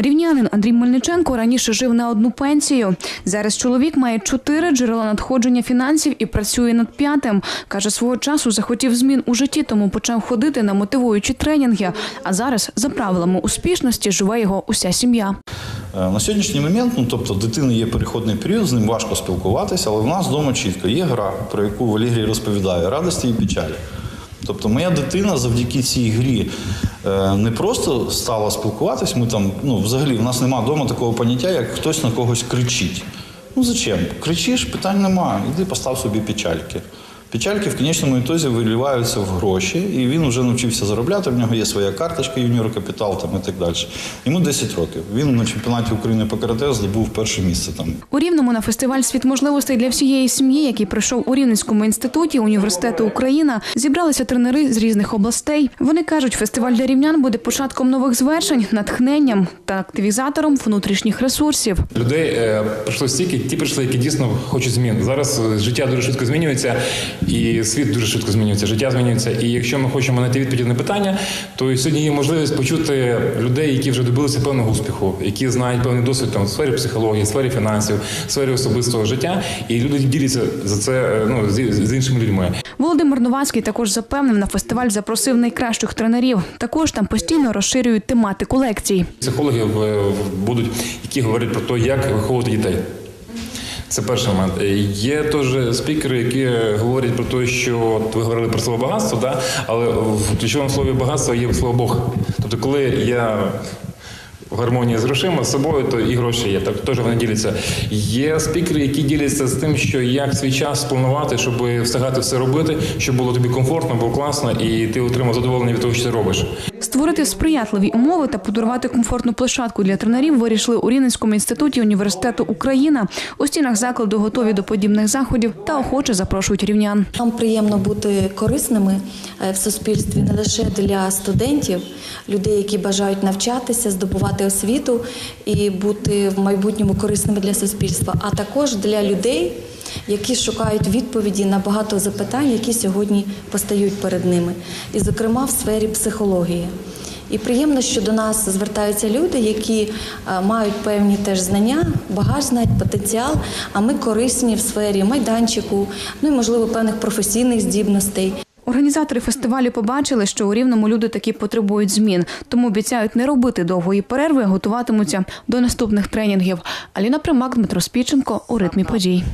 Рівнянин Андрій Мельниченко раніше жив на одну пенсію. Зараз чоловік має чотири джерела надходження фінансів і працює над п'ятим. Каже, свого часу захотів змін у житті, тому почав ходити на мотивуючі тренінги. А зараз за правилами успішності живе його уся сім'я. Е, На сьогоднішній момент, ну тобто, дитини є переходний період, з ним важко спілкуватися, але в нас вдома чітко є гра, про яку Валерій розповідає, радості і печалі. Тобто, моя дитина завдяки цій грі е, не просто стала спілкуватись, ми там, ну, взагалі, в нас немає вдома такого поняття, як хтось на когось кричить. Ну зачем? Кричиш, питань немає, іди постав собі печальки. Печальки в кінечному ітозі виливаються в гроші, і він вже навчився заробляти. В нього є своя карточка, юніор капітал там і так далі. Йому 10 років. Він на чемпіонаті України по карате здобув перше місце там. У Рівному на фестиваль світ можливостей для всієї сім'ї, який пройшов у Рівненському інституті університету Україна, зібралися тренери з різних областей. Вони кажуть, фестиваль для рівнян буде початком нових звершень, натхненням та активізатором внутрішніх ресурсів. Людей е, прийшло стільки, ті прийшли, які дійсно хочуть змін. Зараз е, життя дуже швидко змінюється, і світ дуже швидко змінюється, життя змінюється. І якщо ми хочемо знайти відповіді на питання, то сьогодні є можливість почути людей, які вже добилися певного успіху, які знають певний досвід там, в сфері психології, в сфері фінансів, в сфері особистого життя. І люди діляться за це ну, з, з іншими людьми. Володимир Новацький також запевнив, на фестиваль запросив найкращих тренерів. Також там постійно розширюють тематику лекцій. Психологи е, будуть, які говорять про те, як виховувати дітей. Це перший момент. Е, Є теж спікери, які говорять про те, що ви говорили про слово багатство, да? але в ключовому слові багатство є слово Бог. Тобто, коли я в гармонії з грошима, з собою, то і гроші є. Так теж вони діляться. Є спікери, які діляться з тим, що як свій час спланувати, щоб встигати все робити, щоб було тобі комфортно, було класно, і ти отримав задоволення від того, що ти робиш. Створити сприятливі умови та подарувати комфортну площадку для тренерів вирішили у Рівненському інституті університету Україна. У стінах закладу готові до подібних заходів та охоче запрошують рівнян. Нам приємно бути корисними е, в суспільстві не лише для студентів, людей, які бажають навчатися, здобувати освіту і бути в майбутньому корисними для суспільства, а також для людей, які шукають відповіді на багато запитань, які сьогодні постають перед ними, і, зокрема, в сфері психології. І приємно, що до нас звертаються люди, які е, мають певні теж знання, багаж знань, потенціал. А ми корисні в сфері майданчику, ну і можливо певних професійних здібностей. Організатори фестивалю побачили, що у рівному люди таки потребують змін, тому обіцяють не робити довгої перерви, готуватимуться до наступних тренінгів. Аліна Примак, Дмитро Спіченко у ритмі подій.